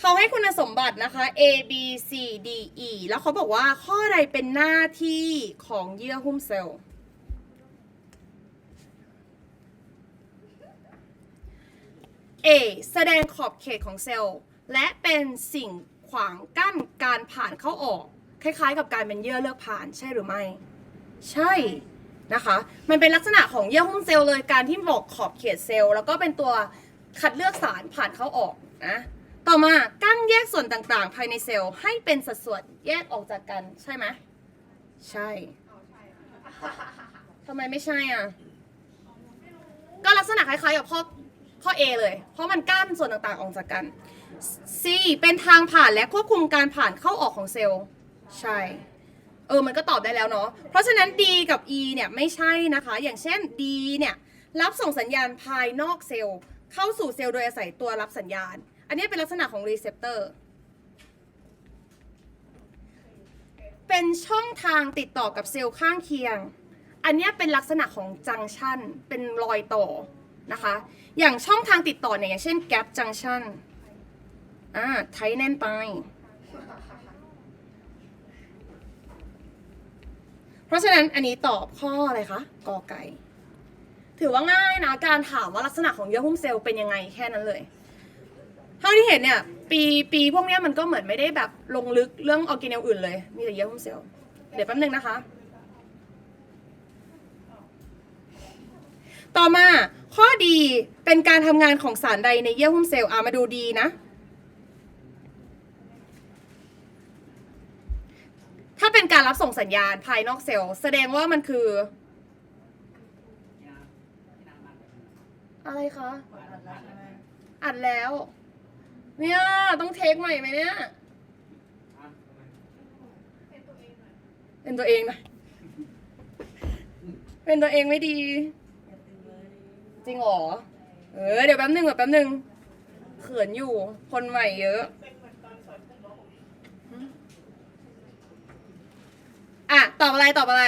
เขาให้คุณสมบัตินะคะ A B C D E แล้วเขาบอกว่าข้อใดเป็นหน้าที่ของเยื่อหุ้มเซลล์ A แสดงขอบเขตของเซลล์ และเป็นสิ่งขวางกั้นการผ่านเข้าออก คล้ายๆ กับการเป็นเยื่อเลือกผ่านใช่หรือไม่ ใช่นะคะ มันเป็นลักษณะของเยื่อหุ้มเซลล์เลยการที่บอกขอบเขตเซลล์ แล้วก็เป็นตัวคัดเลือกสารผ่านเข้าออกนะ ต่อมากั้นแยกส่วนต่างๆ ภายในเซลล์ให้เป็นสัดส่วนแยกออกจากกันใช่ไหมใช่ทำไมไม่ใช่อะ ก็ลักษณะคล้ายๆกับข้อข้อ A เลย เพราะมันกั้นส่วนต่างๆออกจากกัน C เป็นทางผ่านและควบคุมการผ่านเข้าออกของเซลล์ ใช่ เออ มันก็ตอบได้แล้วเนาะ เพราะฉะนั้น D กับ E เนี่ยไม่ใช่นะคะ อย่างเช่น D เนี่ยรับส่งสัญญาณภายนอกเซลล์ เข้าสู่เซลล์โดยอาศัยตัวรับสัญญาณ อันนี้เป็นลักษณะของรีเซพเตอร์ เป็นช่องทางติดต่อกับเซลล์ข้างเคียง อันนี้เป็นลักษณะของจังชันเป็นรอยต่อนะคะ อย่างช่องทางติดต่อเนี่ยอย่างเช่น gap junction อ่าไทแน่นไป เพราะฉะนั้นอันนี้ตอบข้ออะไรคะ กอไก่ ถือว่าง่ายนะ การถามว่าลักษณะของเยื่อหุ้มเซลล์เป็นยังไงแค่นั้นเลย เท่าที่เห็นเนี่ย ปีปีพวกเนี้ยมันก็เหมือนไม่ได้แบบลงลึกเรื่องออร์แกเนลอื่นเลย มีแต่เยื่อหุ้มเซลล์เดี๋ยวแป๊บนึงนะคะ ต่อมาข้อดีเป็นการทำงานของสารใดในเยื่อหุ้มเซลล์อะมาดูดีนะถ้าเป็นการรับส่งสัญญาณภายนอกเซลล์แสดงว่ามันคือ อะไรคะ อัดแล้ว เนี่ยต้องเทคใหม่ไหมเนี่ยเป็นตัวเองหน่อยเป็นตัวเองไม่ดี จริงเหรอ เออเดี๋ยวแป๊บนึงก่อนแป๊บนึงเขินอยู่ คนใหม่เยอะอะตอบอะไรตอบอะไร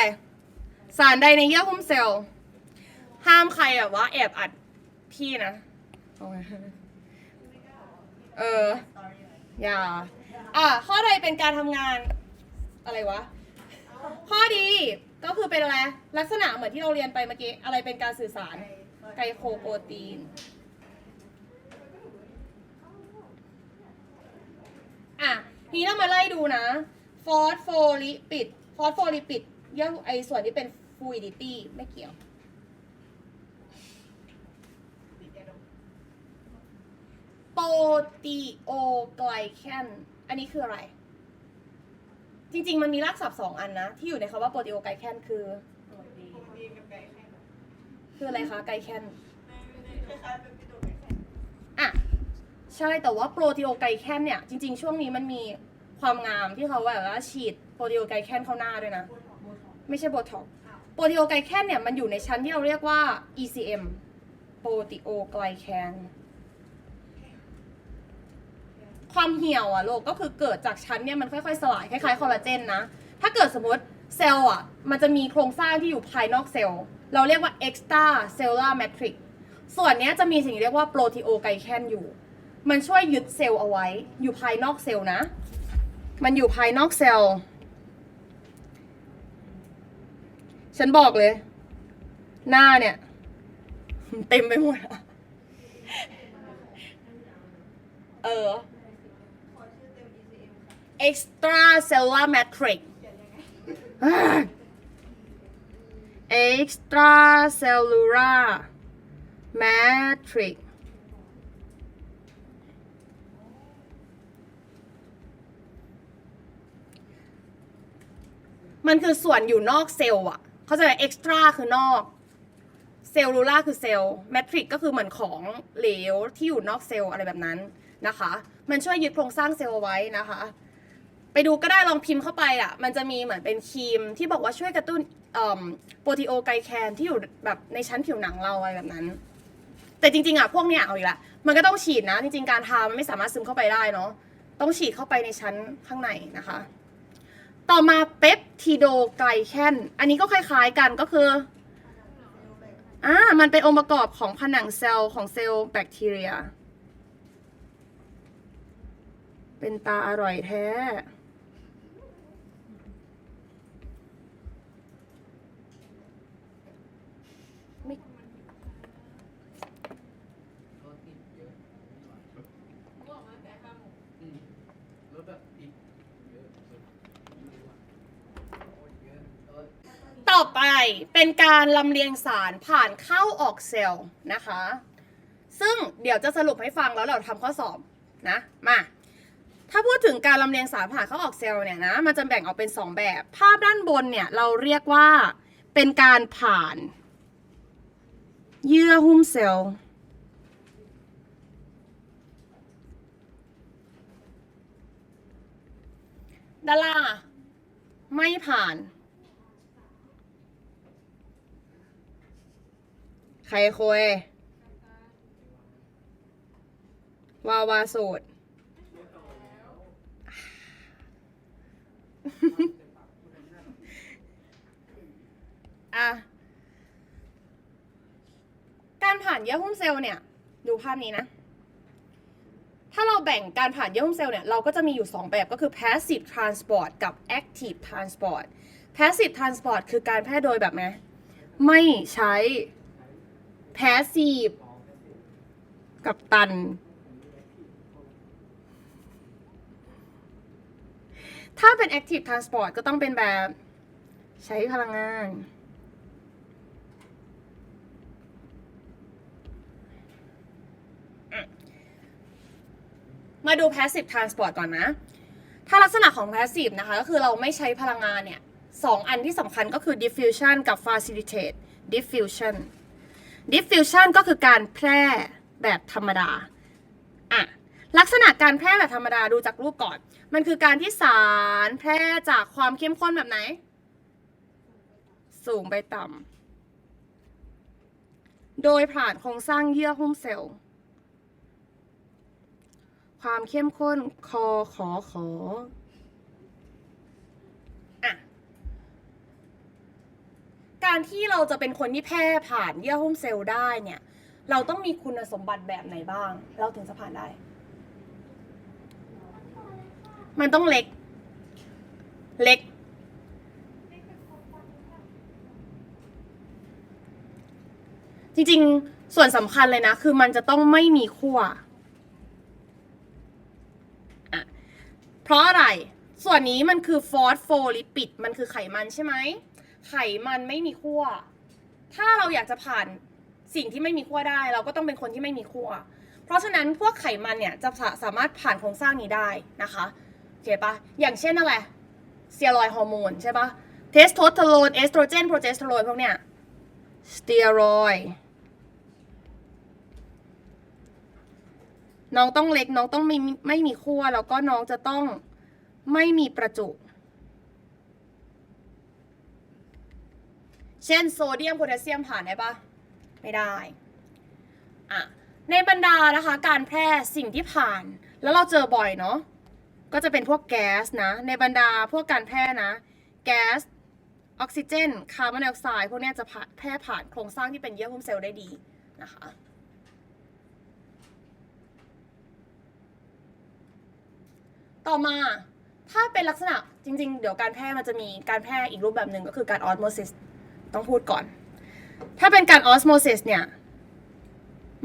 สารใดในเยื่อหุ้มเซลล์ห้ามใครแบบว่าแอบอัดพี่นะเอาไง เออ อย่า อะ ข้อใดเป็นการทำงาน อะไรวะ ข้อดีก็คือเป็นอะไร ลักษณะเหมือนที่เราเรียนไปเมื่อกี้ อะไรเป็นการสื่อสาร ไกลโคโปรตีน อะ ทีนี้เรามาไล่ดูนะ ฟอสโฟลิปิด ฟอสโฟลิปิดย่อไอส่วนที่เป็นฟ l ู i ดิตี้ไม่เกี่ยว โปร ตีโอไกลแคนอันนี้คืออะไร จริง ๆ มันมีรากศัพท์สองอันนะ ที่อยู่ในคำว่าโปรตีโอไกลแคนคือคืออะไรคะไกลแคนอะ ใช่แต่ว่าโปรตีโอไกลแคนเนี่ย จริง ๆ ช่วงนี้มันมีความงามที่เขาแบบว่าฉีดโปรตีโอไกลแคนเข้าหน้าด้วยนะ ไม่ใช่โบท็อกซ์โปรตีโอไกลแคนเนี่ย มันอยู่ในชั้นที่เราเรียกว่า ECM โปรตีโอไกลแคน ความเหี่ยวอะโลกก็คือเกิดจากชั้นเนี่ยมันค่อยๆ สลายคล้ายๆคอลลาเจนนะ ถ้าเกิดสมมติเซลล์อะมันจะมีโครงสร้างที่อยู่ภายนอกเซลล์ เราเรียกว่า extra cellular matrix ส่วนเนี้ยจะมีสิ่งที่เรียกว่าโปรตีโอไกแคนอยู่ มันช่วยยึดเซลล์เอาไว้ อยู่ภายนอกเซลล์นะ มันอยู่ภายนอกเซลล์ ฉันบอกเลย หน้าเนี่ย เต็มไปหมด เออ extra cellular matrix extra cellular matrix มันคือส่วนอยู่นอกเซลล์อะเขาใจไหม extra คือนอก เซลลูล่าคือเซลล์แมทริกก็คือเหมือนของเหลวที่อยู่นอกเซลล์อะไรแบบนั้นนะคะ มันช่วยยึดโครงสร้างเซลล์ไว้นะคะ ไปดูก็ได้ลองพิมพ์เข้าไปอะ มันจะมีเหมือนเป็นครีมที่บอกว่าช่วยกระตุ้นโปรตีโอไกลแคนที่อยู่แบบในชั้นผิวหนังเราอะไรแบบนั้น แต่จริงๆอะพวกเนี้ยเอาอีกละมันก็ต้องฉีดนะ จริงๆการทามันไม่สามารถซึมเข้าไปได้เนาะต้องฉีดเข้าไปในชั้นข้างในนะคะ ต่อมาเปปทิโดไกลแคนอันนี้ก็คล้ายๆกันก็คืออ่ามันเป็นองค์ประกอบของผนังเซลล์ของเซลล์แบคทีเรีย เป็นตาอร่อยแท้ ไม่ ต่อไป เป็นการลำเลียงสารผ่านเข้าออกเซลล์นะคะ ซึ่งเดี๋ยวจะสรุปให้ฟังแล้วเราทำข้อสอบนะมาถ้าพูดถึงการลำเลียงสารผ่านเข้าออกเซลล์เนี่ยนะมันจะแบ่งออกเป็น 2 แบบ ภาพด้านบนเนี่ยเราเรียกว่าเป็นการผ่าน เยื่อหุ้มเซลล์ด้านล่างไม่ผ่าน ใครคุยวาวาสูตรอะการผ่านเยื่อหุ้มเซลล์เนี่ย ดูภาพนี้นะ ถ้าเราแบ่งการผ่านเยื่อหุ้มเซลล์เนี่ย เราก็จะมีอยู่ 2 แบบก็คือ passive transport กับ active transport passive transport คือการแพร่โดยแบบไหนไม่ใช้ passive กับตัน ถ้าเป็น active transport ก็ต้องเป็นแบบใช้พลังงาน มาดู passive transport ก่อนนะ ถ้าลักษณะของ passive นะคะ ก็คือเราไม่ใช้พลังงานเนี่ยสองอันที่สำคัญก็คือ diffusion กับ facilitate diffusion diffusion ก็คือการแพร่แบบธรรมดาอะลักษณะการแพร่แบบธรรมดาดูจากรูปก่อน มันคือการที่สารแพร่จากความเข้มข้นแบบไหน สูงไปต่ำ โดยผ่านโครงสร้างเยื่อหุ้มเซลล์ ความเข้มข้นคอขอขออะ การที่เราจะเป็นคนที่แพร่ผ่านเยื่อหุ้มเซลล์ได้เนี่ย เราต้องมีคุณสมบัติแบบไหนบ้าง เราถึงจะผ่านได้ มันต้องเล็ก เล็ก จริงๆ ส่วนสำคัญเลยนะ คือมันจะต้องไม่มีขั้วเพราะอะไร ส่วนนี้มันคือฟอสโฟลิปิด มันคือไขมันใช่ไหม ไขมันไม่มีขั้ว ถ้าเราอยากจะผ่านสิ่งที่ไม่มีขั้วได้ เราก็ต้องเป็นคนที่ไม่มีขั้ว เพราะฉะนั้นพวกไขมันเนี่ยจะสาสามารถผ่านโครงสร้างนี้ได้นะคะโอเคปะอย่างเช่นอะไรเตียรอยด์ฮอร์โมนใช่ปะเทสโทสเตอโรนเอสโตรเจนโปรเจสเตอโรนพวกเนี้ยสเตียรอยด์น้องต้องเล็กน้องต้องไม่มีไม่มีขั้วแล้วก็น้องจะต้องไม่มีประจุ เช่นโซเดียมโพแทสเซียมผ่านได้ปะไม่ได้อะในบรรดานะคะการแพร่สิ่งที่ผ่าน แล้วเราเจอบ่อยเนาะก็จะเป็นพวกแก๊สนะ ในบรรดาพวกการแพร่นะ แก๊สออกซิเจนคาร์บอนไดออกไซด์พวกนี้จะแพร่ผ่านโครงสร้างที่เป็นเยื่อหุ้มเซลล์ได้ดีนะคะต่อมาถ้าเป็นลักษณะจริง ๆ เดี๋ยวการแพร่มันจะมีการแพร่อีกรูปแบบหนึ่งก็คือการออสโมซิส ต้องพูดก่อน ถ้าเป็นการออสโมซิสเนี่ย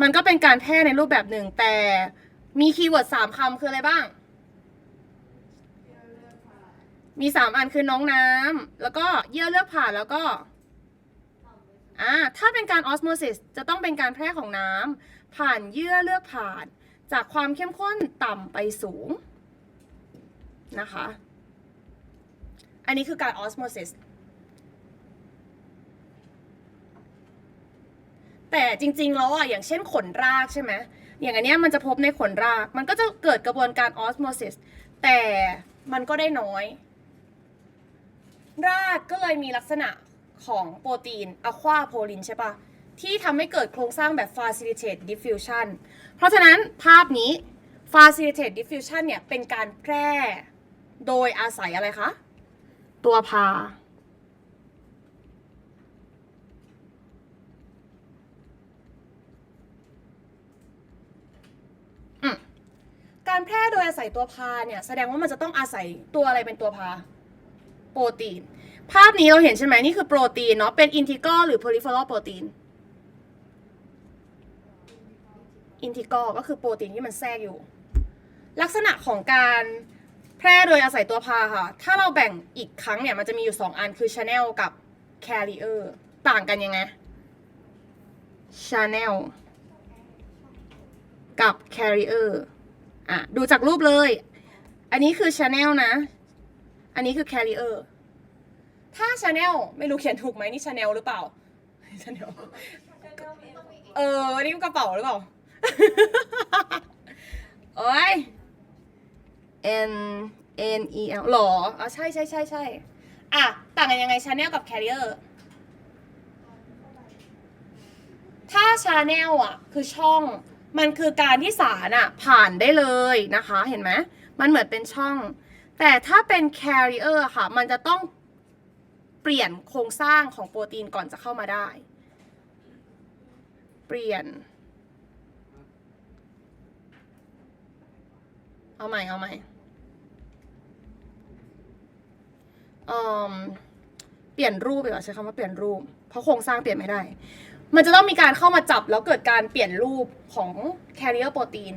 มันก็เป็นการแพร่ในรูปแบบหนึ่ง แต่มีคีย์เวิร์ดสามคำคืออะไรบ้าง มีสามอันคือน้องน้ำแล้วก็เยื่อเลือกผ่านแล้วก็อ่าถ้าเป็นการออสโมซิสจะต้องเป็นการแพร่ของน้ำผ่านเยื่อเลือกผ่าน จากความเข้มข้นต่ำไปสูงนะคะ อันนี้คือการออสโมซิส แต่จริงๆแล้วอะอย่างเช่นขนรากใช่ไหมอย่างอันเนี้ยมันจะพบในขนราก มันก็จะเกิดกระบวนการออสโมซิสแต่มันก็ได้น้อย รากก็เลยมีลักษณะของโปรตีนอะควาโพลินใช่ปะที่ทำให้เกิดโครงสร้างแบบ facilitate diffusion เพราะฉะนั้นภาพนี้ facilitate diffusion เนี่ยเป็นการแพร่โดยอาศัยอะไรคะ ตัวพา ก การ แพร่โดยอาศัยตัวพาเนี่ยแสดงว่ามันจะต้องอาศัยตัวอะไรเป็นตัวพา โปรตีน ภาพนี้เราเห็นใช่ไหมนี่คือโปรตีนเนาะเป็นอินทิกอลหรือ peripheral โปรตีนอินทิกอลก็คือโปรตีนที่มันแทรกอยู่ ลักษณะของการแพร่โดยอาศัยตัวพาค่ะ ถ้าเราแบ่งอีกครั้งเนี่ยมันจะมีอยู่ 2 อันคือ channel กับ carrier ต่างกันยังไง channel กับ carrier อะดูจากรูปเลย อันนี้คือ channel นะ อันนี้คือ carrier ถ้า channel ไม่รู้เขียนถูกไหมนี่ channel หรือเปล่า channel เออนี่มันกระเป๋าหรือเปล่าโอ้ย N N E L หรออ๋อใช่ใช่ใช่ใช่อะ ต่างกันยังไง channel กับ carrier ถ้า channel อะ คือช่อง มันคือการที่สารอะผ่านได้เลยนะคะเห็นไหมมันเหมือนเป็นช่อง แต่ถ้าเป็น carrier ค่ะ มันจะต้องเปลี่ยนโครงสร้างของโปรตีนก่อนจะเข้ามาได้ เปลี่ยน เอาใหม่ เอาใหม่เอ่อเปลี่ยนรูปดีกว่าใช้คำว่าเปลี่ยนรูป เพราะโครงสร้างเปลี่ยนไม่ได้ มันจะต้องมีการเข้ามาจับแล้วเกิดการเปลี่ยนรูปของ carrier โปรตีน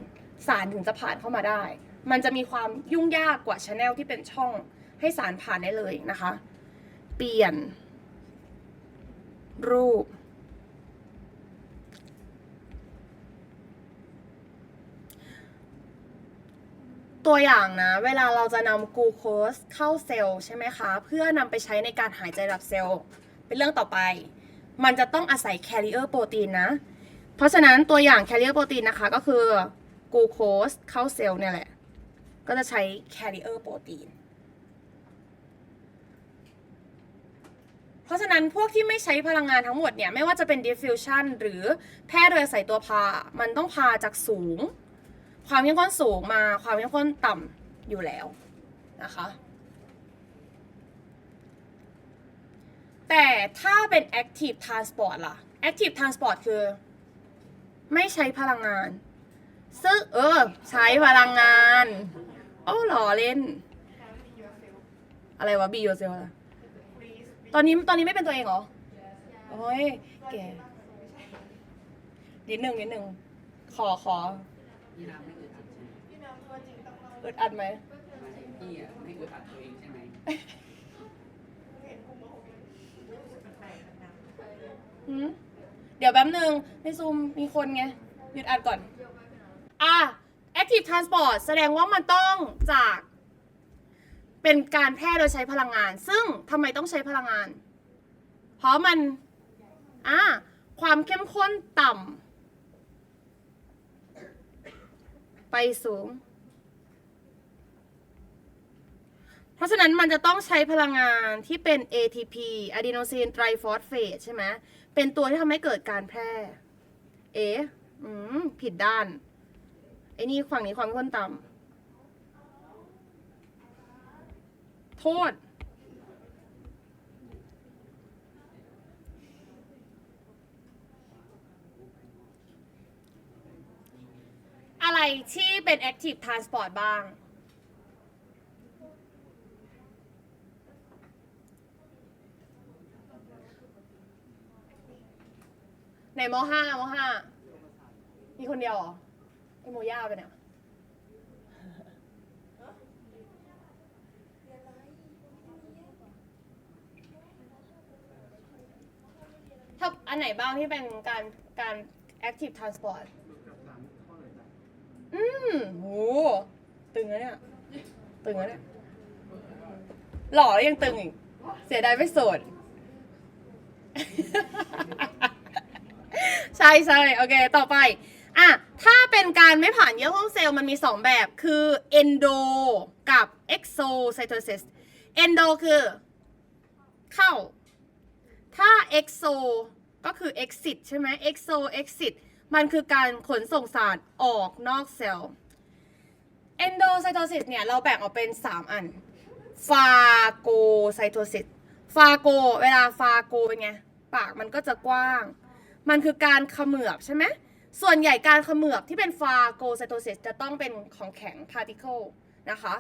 สารถึงจะผ่านเข้ามาได้ มันจะมีความยุ่งยากกว่า channel ที่เป็นช่องให้สารผ่านได้เลยนะคะ เปลี่ยน รูป ตัวอย่างนะ เวลาเราจะนำกลูโคสเข้าเซลล์ใช่ไหมคะ เพื่อนำไปใช้ในการหายใจหลับเซลล์ เป็นเรื่องต่อไป มันจะต้องอาศัยแคริเออร์โปรตีนนะ เพราะฉะนั้นตัวอย่างแคริเออร์โปรตีนนะคะก็คือกูโคสเข้าเซลล์เนี่ยแหละ ก็จะใช้แคริเออร์โปรตีน เพราะฉะนั้นพวกที่ไม่ใช้พลังงานทั้งหมดเนี่ย ไม่ว่าจะเป็น diffusion หรือแพร่โดยอาศัยตัวพา มันต้องพาจากสูง ความเข้มข้นสูงมาความเข้มข้นต่ำอยู่แล้วนะคะ แต่ถ้าเป็น active transport ล่ะ active transport คือ ไม่ใช้พลังงาน ซึ่งเออ ใช้พลังงาน โอ้หล่อเล่น อะไรวะ be yourself อะตอนนี้ตอนนี้ไม่เป็นตัวเองเหรอ โอ้ยแกนิดหนึ่งนิดหนึ่งขอขอพี่น้ำไม่อึดอัดใช่ไหมอึดอัดไหมพี่อะไม่อึดอัดตัวเองใช่ไหม หืมเดี๋ยวแป๊บหนึ่งในซูมมีคนไงหยุดอัดก่อน อะ active transport แสดงว่ามันต้องจาก เป็นการแพร่โดยใช้พลังงาน ซึ่งทำไมต้องใช้พลังงาน เพราะมัน อะ ความเข้มข้นต่ำไปสูง เพราะฉะนั้นมันจะต้องใช้พลังงานที่เป็น ATP adenosine triphosphate ใช่ไหม เป็นตัวที่ทำให้เกิดการแพร่ เอ๊ะอืมผิดด้าน ไอ้นี่ฝั่งนี้ความข้นต่ำ โทษ อะไรที่เป็น active transport บ้าง มห้ามห้ามีคนเดียวเหรอไอโมย่าไปเนี่ยถ้าอันไหนบ้างที่เป็นการการ active transport อืมโหตึงแล้วเนี่ย ตึงแล้วเนี่ย หล่อแล้วยังตึงอีก เสียดายไม่โสด ใช่ใช่โอเค ต่อไปอะถ้าเป็นการไม่ผ่านเยื่อหุ้มเซลล์มันมี 2 แบบคือ endo กับ exocytosis endo คือ เข้า ถ้า exo ก็คือ exit ใช่ไหม exo exit มันคือการขนส่งสารออกนอกเซลล์ endocytosis เนี่ย เราแบ่งออกเป็น 3 อัน phagocytosis ฟาโกเวลาฟาโกเป็นไง ปากมันก็จะกว้าง มันคือการเขมือบใช่ไหมส่วนใหญ่การเขมือบที่เป็นฟาโกไซโตซิสจะต้องเป็นของแข็งพาร์ติเคิลนะคะ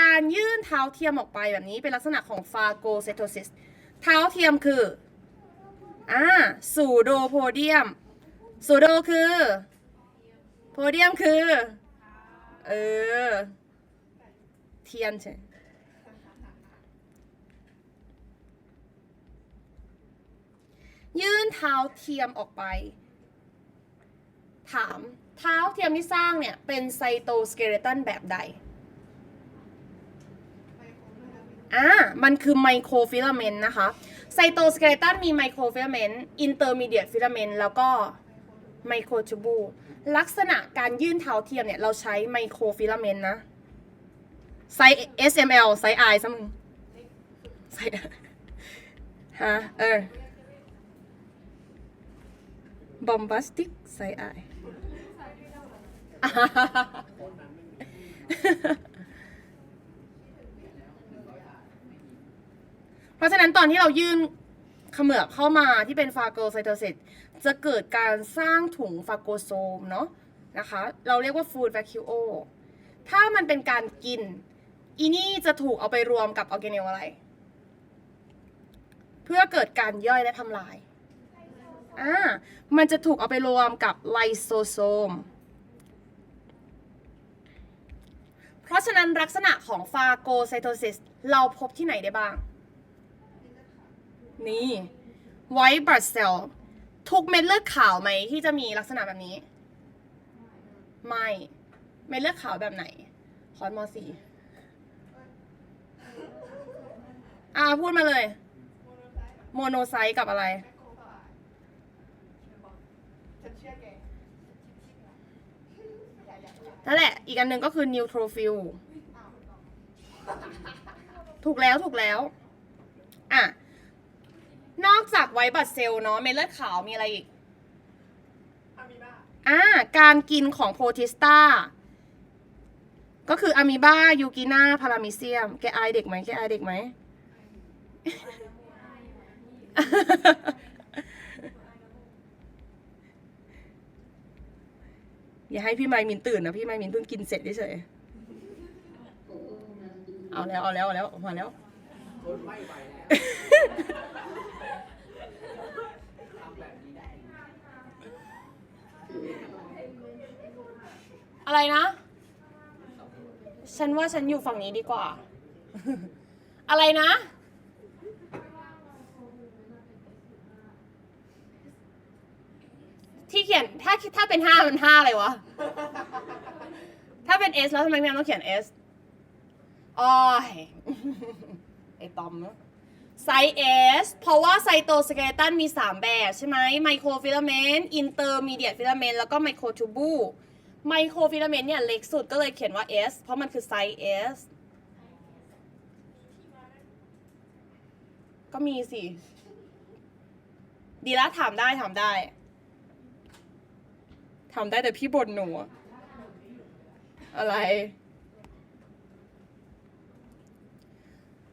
การยื่นเท้าเทียมออกไปแบบนี้เป็นลักษณะของฟาโกไซโตซิสเท้าเทียมคืออ่าสูโดโพเดียมสูโดคือโพเดียมคือ เออ เทียนใช่ ยื่นเท้าเทียมออกไป ถามเท้าเทียมที่สร้างเนี่ย เป็นไซโตสเกเลตันแบบใด อ่า มันคือไมโครฟิลาเมนต์นะคะ ไซโตสเกเลตันมีไมโครฟิลาเมนต์ อินเตอร์มีเดียตฟิลาเมนต์ แล้วก็ไมโครจูบู ลักษณะการยื่นเท้าเทียมเนี่ย เราใช้ไมโครฟิลาเมนต์นะ ไซส์ SML ไซส์ I ซะมึง ไซส์ฮะเออ บอมบ a สติกไซส์ I เพราะฉะนั้นตอนที่เรายื่นเขมือบเข้ามาที่เป็นฟาโกไซโตซิสจะเกิดการสร้างถุงฟาโกโซมเนาะนะคะ เราเรียกว่าฟูดแวคิโอถ้ามันเป็นการกิน อีนี่จะถูกเอาไปรวมกับออร์แกเนลอะไร เพื่อเกิดการย่อยและทำลาย อ่ามันจะถูกเอาไปรวมกับไลโซโซม เพราะฉะนั้นลักษณะของฟาโกไซโตซิสเราพบที่ไหนได้บ้าง นี่ไวท์บลัดเซลทุกเม็ดเลือดขาวไหมที่จะมีลักษณะแบบนี้ ไม่เม็ดเลือดขาวแบบไหนคอนมอสีอ่าพูดมาเลย โมโนไซต์กับอะไร นั่นแหละ อีกอันหนึ่งก็คือนิวโทรฟิลถูกแล้วถูกแล้วอะนอกจากไวท์บัตเซลล์เนาะเม็ดเลือดขาวมีอะไรอีกอ่าการกินของโพทิสตาก็คืออะมีบายูกินาพารามิเซียม แกอายเด็กไหมแกอายเด็กไหม อย่าให้พี่ไมมินตื่นนะพี่ไมมินเพิ่งกินเสร็จเฉยเอาแล้วเอาแล้วเอาแล้วออกมาแล้วอะไรนะ ฉันว่าฉันอยู่ฝั่งนี้ดีกว่า อะไรนะ ที่เขียนถ้าถ้าเป็นห้ามันห้าอะไรวะ ถ้าเป็น S แล้วทำไมแม่ต้องเขียน S อ้อยไอตอมเนอะไซส์ S เพราะว่าไซโตสเกเลตันมี 3 แบบใช่ไหมไมโครฟิลาเมนต์อินเตอร์มีเดียตฟิลาเมนต์แล้วก็ไมโครทูบูไมโครฟิลาเมนต์เนี่ยเล็กสุดก็เลยเขียนว่า S เพราะมันคือไซส์ S ก็มีสิ ดีแล้วถามได้ถามได้ ถามได้แต่พี่บ่นหนูอะอะไร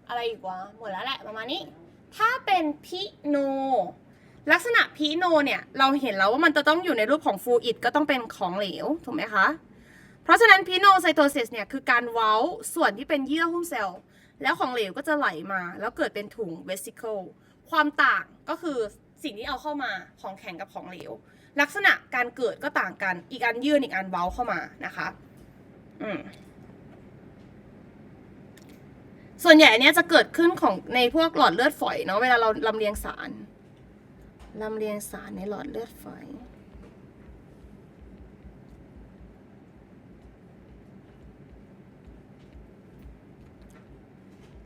อะไรอีกวะหมดแล้วแหละประมาณนี้ ถ้าเป็นพิโน ลักษณะพิโนเนี่ย เราเห็นแล้วว่ามันจะต้องอยู่ในรูปของฟูอิดก็ต้องเป็นของเหลว ถูกไหมคะ เพราะฉะนั้นพิโนไซโตซิสเนี่ย คือการเว้าส่วนที่เป็นเยื่อหุ้มเซลล์แล้วของเหลวก็จะไหลมา แล้วเกิดเป็นถุงเวสิเคิลความต่างก็คือสิ่งที่เอาเข้ามาของแข็งกับของเหลว ลักษณะการเกิดก็ต่างกัน อีกอันยื่นอีกอันเว้าเข้ามานะคะ อืมส่วนใหญ่เนี้ยจะเกิดขึ้นของในพวกหลอดเลือดฝอยเนาะเวลาเราลำเลียงสารลำเลียงสารในหลอดเลือดฝอย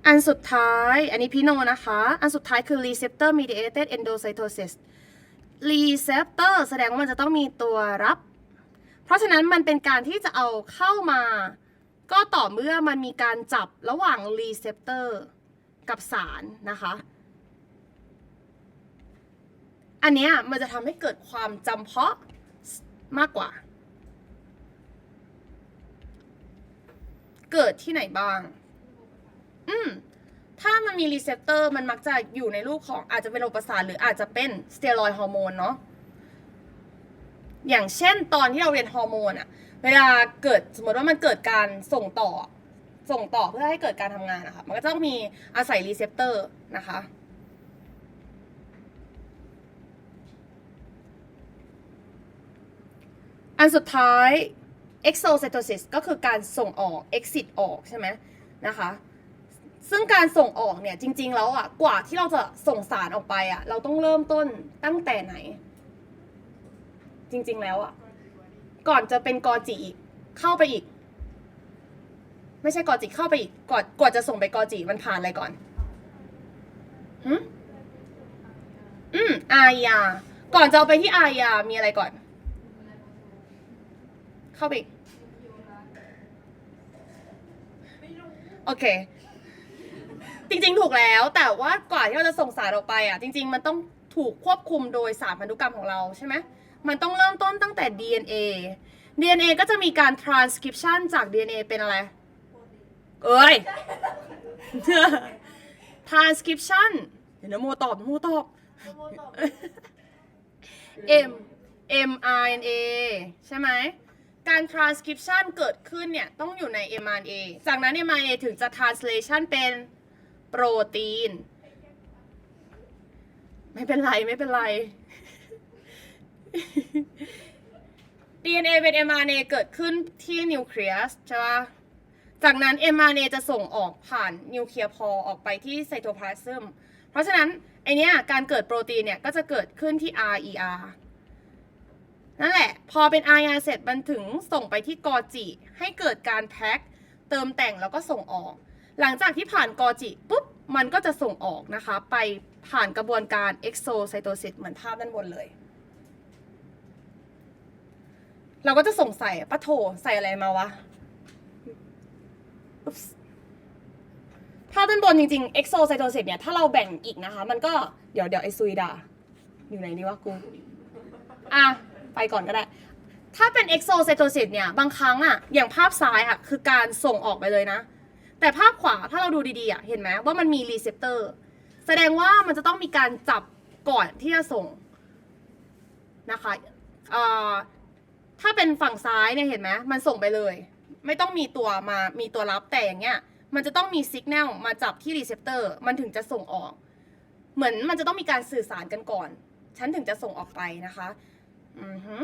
อันสุดท้าย อันนี้พี่โนนะคะ อันสุดท้ายคือ receptor mediated endocytosis receptor แสดงว่ามันจะต้องมีตัวรับ เพราะฉะนั้นมันเป็นการที่จะเอาเข้ามา ก็ต่อเมื่อมันมีการจับระหว่าง receptor กับสารนะคะ อันนี้มันจะทำให้เกิดความจำเพาะมากกว่า เกิดที่ไหนบ้าง อืม ถ้ามันมีรีเซพเตอร์มันมักจะอยู่ในรูปของอาจจะเป็นโรคประสาทหรืออาจจะเป็นสเตียรอยฮอร์โมนเนาะอย่างเช่นตอนที่เราเรียนฮอร์โมนอะเวลาเกิดสมมติว่ามันเกิดการส่งต่อส่งต่อเพื่อให้เกิดการทำงานนะคะมันก็ต้องมีอาศัยรีเซพเตอร์นะคะอันสุดท้าย exocytosis ก็คือการส่งออก exit ออกใช่ไหมนะคะ ซึ่งการส่งออกเนี่ยจริง ๆ แล้วอะกว่าที่เราจะส่งสารออกไปอะเราต้องเริ่มต้นตั้งแต่ไหน จริง ๆ แล้วอะก่อนจะเป็นกอจิอีกเข้าไปอีก ไม่ใช่กอจิเข้าไปอีกก่อนกว่าจะส่งไปกอจิมันผ่านอะไรก่อนหึอืมอายาก่อนจะเอาไปที่อายามีอะไรก่อน เข้าไปอีกโอเค จริงๆ ถูกแล้ว แต่ว่ากว่าที่เราจะส่งสารออกไปอะจริง ๆ มันต้องถูกควบคุมโดยสารพันธุกรรมของเราใช่ไหมมันต้องเริ่มต้นตั้งแต่ DNA DNA ก็จะมีการ transcription จาก DNA เป็นอะไร เอ้ย transcription เดี๋ยวนะโมตอบโมตอบ M mRNA ใช่ไหม การ transcription เกิดขึ้นเนี่ย ต้องอยู่ใน mRNA จากนั้น mRNA ถึงจะ translation เป็น โปรตีน ไม่เป็นไรไม่เป็นไร DNA เป็น mRNA เกิดขึ้นที่นิวเคลียสใช่ปะจากนั้น mRNA จะส่งออกผ่านนิวเคลียร์พอลออกไปที่ไซโตพลาซึม เพราะฉะนั้นไอเนี้ยการเกิดโปรตีนเนี่ยก็จะเกิดขึ้นที่ RER นั่นแหละ พอเป็น RER เสร็จมันถึงส่งไปที่กอจิ ให้เกิดการแพ็คเติมแต่งแล้วก็ส่งออก หลังจากที่ผ่านกอจิปุ๊บมันก็จะส่งออกนะคะ ไปผ่านกระบวนการ exocytosis เหมือนภาพด้านบนเลย เราก็จะส่งใสัยปะโถใส่อะไรมาวะภาพด้านบนจริงๆ exocytosis เนี่ยถ้าเราแบ่งอีกนะคะ มันก็เดี๋ยวเดี๋ยวไอซุยดาอยู่ไหนดีวะกูอะไปก่อนก็ได้ ถ้าเป็น exocytosis เนี่ยบางครั้งอะอย่างภาพซ้ายอะคือการส่งออกไปเลยนะ แต่ภาพขวาถ้าเราดูดีๆอะเห็นไหมว่ามันมีรีเซพเตอร์แสดงว่ามันจะต้องมีการจับก่อนที่จะส่งนะคะถ้าเป็นฝั่งซ้ายเนี่ยเห็นไหมมันส่งไปเลย ไม่ต้องมีตัวมามีตัวรับแต่อย่างเงี้ยมันจะต้องมีสัญญาณมาจับที่รีเซพเตอร์มันถึงจะส่งออก เหมือนมันจะต้องมีการสื่อสารกันก่อน ฉันถึงจะส่งออกไปนะคะอือฮึ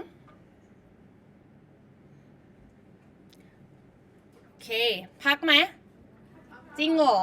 โอเค พักไหม จริงเหรอ